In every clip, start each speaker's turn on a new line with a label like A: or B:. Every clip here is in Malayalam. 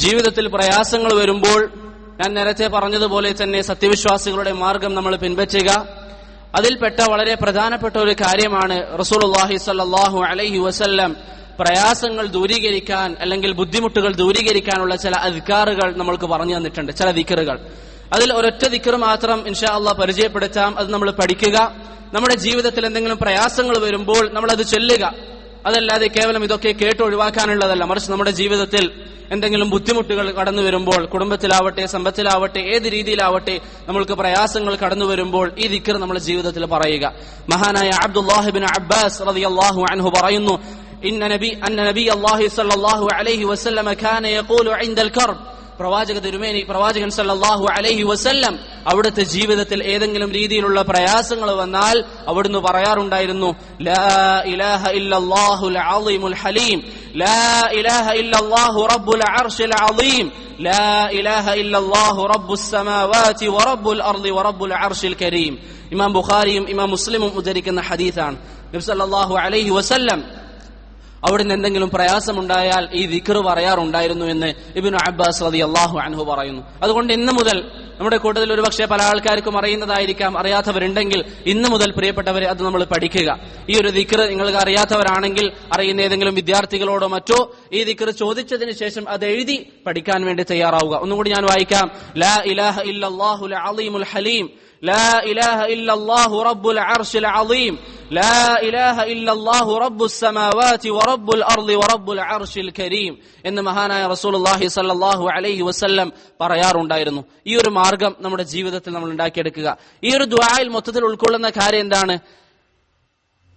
A: ജീവിതത്തിൽ പ്രയാസങ്ങൾ വരുമ്പോൾ ഞാൻ നേരത്തെ പറഞ്ഞതുപോലെ തന്നെ സത്യവിശ്വാസികളുടെ മാർഗം നമ്മൾ പിൻപറ്റുക അതിൽപ്പെട്ട വളരെ പ്രധാനപ്പെട്ട ഒരു കാര്യമാണ് റസൂലുള്ളാഹി സ്വല്ലല്ലാഹു അലൈഹി വസല്ലം പ്രയാസങ്ങൾ ദൂരീകരിക്കാൻ അല്ലെങ്കിൽ ബുദ്ധിമുട്ടുകൾ ദൂരീകരിക്കാനുള്ള ചില അധികാറുകൾ നമ്മൾക്ക് പറഞ്ഞു തന്നിട്ടുണ്ട് ചില ദിക്കറുകൾ. അതിൽ ഒരൊറ്റ ദിക്കർ മാത്രം ഇൻഷാ അള്ളാഹ് പരിചയപ്പെടുത്താം. അത് നമ്മൾ പഠിക്കുക. നമ്മുടെ ജീവിതത്തിൽ എന്തെങ്കിലും പ്രയാസങ്ങൾ വരുമ്പോൾ നമ്മൾ അത് ചൊല്ലുക. അതല്ലാതെ കേവലം ഇതൊക്കെ കേട്ട് ഒഴിവാക്കാനുള്ളതല്ല മറിച്ച് നമ്മുടെ ജീവിതത്തിൽ എന്തെങ്കിലും ബുദ്ധിമുട്ടുകൾ കടന്നു വരുമ്പോൾ കുടുംബത്തിലാവട്ടെ സമ്പത്തിലാവട്ടെ ഏത് രീതിയിലാവട്ടെ നമ്മൾക്ക് പ്രയാസങ്ങൾ കടന്നു വരുമ്പോൾ ഈ ദിക്കർ നമ്മുടെ ജീവിതത്തിൽ പറയുക. മഹാനായ അബ്ദുല്ലാഹിബിൻ അബ്ബാസ് റളിയല്ലാഹു അൻഹു പറയുന്നു ഇന്ന നബി അന്ന നബി സ്വല്ലല്ലാഹു അലൈഹി വസല്ലമ കാന യഖൂലു ഇൻദൽ കർബ്. പ്രവാചക തിരുമേനി പ്രവാചകൻ സല്ലല്ലാഹു അലൈഹി വസല്ലം അവിടുത്തെ ജീവിതത്തിൽ ഏതെങ്കിലും രീതിയിലുള്ള പ്രയാസങ്ങൾ വന്നാൽ അവിടുന്ന് പറയാറുണ്ടായിരുന്നു ലാ ഇലാഹ ഇല്ലല്ലാഹുൽ അളീമുൽ ഹലീം ലാ ഇലാഹ ഇല്ലല്ലാഹു റബ്ബുൽ അർശിൽ അളീം ലാ ഇലാഹ ഇല്ലല്ലാഹു റബ്ബുസ് സമാവാതി വറബ്ബുൽ അർളി വറബ്ബുൽ അർശിൽ കരീം. ഇമാം ബുഖാരിയും ഇമാം മുസ്ലിമും ഉദ്ധരിക്കുന്ന ഹദീസാണ്. നബി സല്ലല്ലാഹു അലൈഹി വസല്ലം അവിടുന്ന് എന്തെങ്കിലും പ്രയാസമുണ്ടായാൽ ഈ ദിക്കർ പറയാറുണ്ടായിരുന്നു എന്ന് ഇബിനു അബ്ബാസ് റതി അള്ളാഹു അൻഹു പറയുന്നു. അതുകൊണ്ട് ഇന്ന് മുതൽ നമ്മുടെ കൂട്ടത്തിൽ ഒരുപക്ഷെ പല ആൾക്കാർക്കും അറിയുന്നതായിരിക്കാം അറിയാത്തവരുണ്ടെങ്കിൽ ഇന്ന് മുതൽ പ്രിയപ്പെട്ടവരെ അത് നമ്മൾ പഠിക്കുക. ഈ ഒരു ദിക്കർ നിങ്ങൾക്ക് അറിയാത്തവരാണെങ്കിൽ അറിയുന്ന ഏതെങ്കിലും വിദ്യാർത്ഥികളോടോ മറ്റോ ഈ ദിക്കർ ചോദിച്ചതിന് ശേഷം അത് എഴുതി പഠിക്കാൻ വേണ്ടി തയ്യാറാവുക. ഒന്നുകൂടി ഞാൻ വായിക്കാം. ലാ ഇലാഹ ഇല്ലാഹുൽ ഹലീം. ലാ ഇലാഹ ഇല്ലാഹു റബ്ബുൽ لا إله إلا الله رب السماوات ورب الأرض ورب العرش الكريم എന്ന് മഹാനായ റസൂലുള്ളാഹി സല്ലല്ലാഹു അലൈഹി വസല്ലം പറയാറുണ്ടായിരുന്നു ഈ ഒരു മാർഗം നമ്മുടെ ജീവിതത്തിൽ നമ്മൾ ഉണ്ടാക്കിയെടുക്കുക ഈ ഒരു ദ്വായിൽ മൊത്തത്തിൽ ഉൾക്കൊള്ളുന്ന കാര്യം എന്താണ്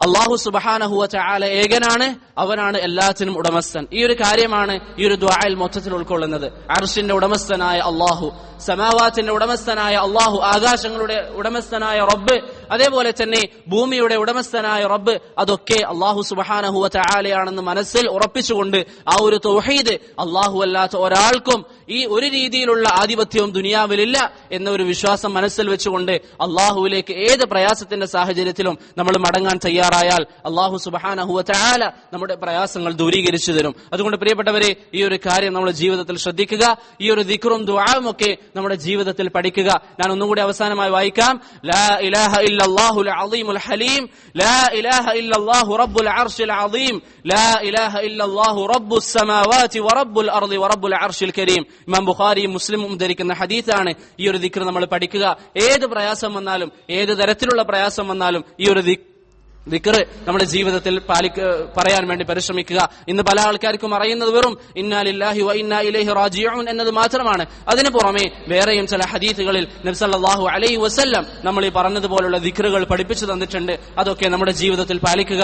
A: അള്ളാഹു സുബഹാനഹുവ ചാല ഏകനാണ് അവനാണ് എല്ലാത്തിനും ഉടമസ്ഥൻ ഈ ഒരു കാര്യമാണ് ഈ ഒരു ദ്വായിൽ മൊത്തത്തിൽ ഉൾക്കൊള്ളുന്നത് അർഷിന്റെ ഉടമസ്ഥനായ അള്ളാഹു സമാവാത്തിന്റെ ഉടമസ്ഥനായ അള്ളാഹു ആകാശങ്ങളുടെ ഉടമസ്ഥനായ റബ്ബ് അതേപോലെ തന്നെ ഭൂമിയുടെ ഉടമസ്ഥനായ റബ്ബ് അതൊക്കെ അള്ളാഹു സുബഹാനഹുവ ചാലയാണെന്ന് മനസ്സിൽ ഉറപ്പിച്ചുകൊണ്ട് ആ ഒരു തൊഹീദ് അള്ളാഹു അല്ലാത്ത ഒരാൾക്കും ഈ ഒരു രീതിയിലുള്ള ആധിപത്യവും ദുനിയാവിലില്ല എന്ന ഒരു വിശ്വാസം മനസ്സിൽ വെച്ചുകൊണ്ട് അള്ളാഹുവിലേക്ക് ഏത് പ്രയാസത്തിന്റെ സാഹചര്യത്തിലും നമ്മൾ മടങ്ങാൻ തയ്യാറായാൽ അള്ളാഹു സുബഹാനഹുവ ചാല നമ്മുടെ പ്രയാസങ്ങൾ ദൂരീകരിച്ചു തരും. അതുകൊണ്ട് പ്രിയപ്പെട്ടവരെ ഈ ഒരു കാര്യം നമ്മുടെ ജീവിതത്തിൽ ശ്രദ്ധിക്കുക. ഈ ഒരു ദിക്റും ദുആവും ഒക്കെ നമ്മുടെ ജീവിതത്തിൽ പഠിക്കുക. ഞാൻ ഒന്നുകൂടി അവസാനമായി വായിക്കാം. ലാ ഇലാഹ ഇല്ലല്ലാഹുൽ ഹലീം. ലാ ഇലാഹ ഇല്ലല്ലാഹു റബ്ബുൽ അർശിൽ ലാ ഇലാഹ ഇല്ലല്ലാഹു വറബ്ബുൽ അർളി വറബ്ബുൽ അർശിൽ കരീം. ഇമാം ബുഖാരിയും മുസ്ലിമും ഉദ്ധരിക്കുന്ന ഹദീത്താണ് ഈ ഒരു ദിക്ർ നമ്മൾ പഠിക്കുക. ഏത് പ്രയാസം വന്നാലും ഏത് തരത്തിലുള്ള പ്രയാസം വന്നാലും ഈ ഒരു ദിക്ർ നമ്മുടെ ജീവിതത്തിൽ പാലിക്ക പറയാൻ വേണ്ടി പരിശ്രമിക്കുക. ഇന്ന് പല ആൾക്കാർക്കും അറിയുന്നത് വെറും ഇന്നാലില്ലാഹി ഇന്നാ ഇലൈഹി റാജിഊൻ എന്നത് മാത്രമാണ്. അതിനു പുറമെ വേറെയും ചില ഹദീസുകളിൽ നബ്സല്ലാഹു അലൈഹി വസല്ലം നമ്മൾ ഈ പറഞ്ഞതുപോലുള്ള ദിക്റുകൾ പഠിപ്പിച്ചു തന്നിട്ടുണ്ട്. അതൊക്കെ നമ്മുടെ ജീവിതത്തിൽ പാലിക്കുക.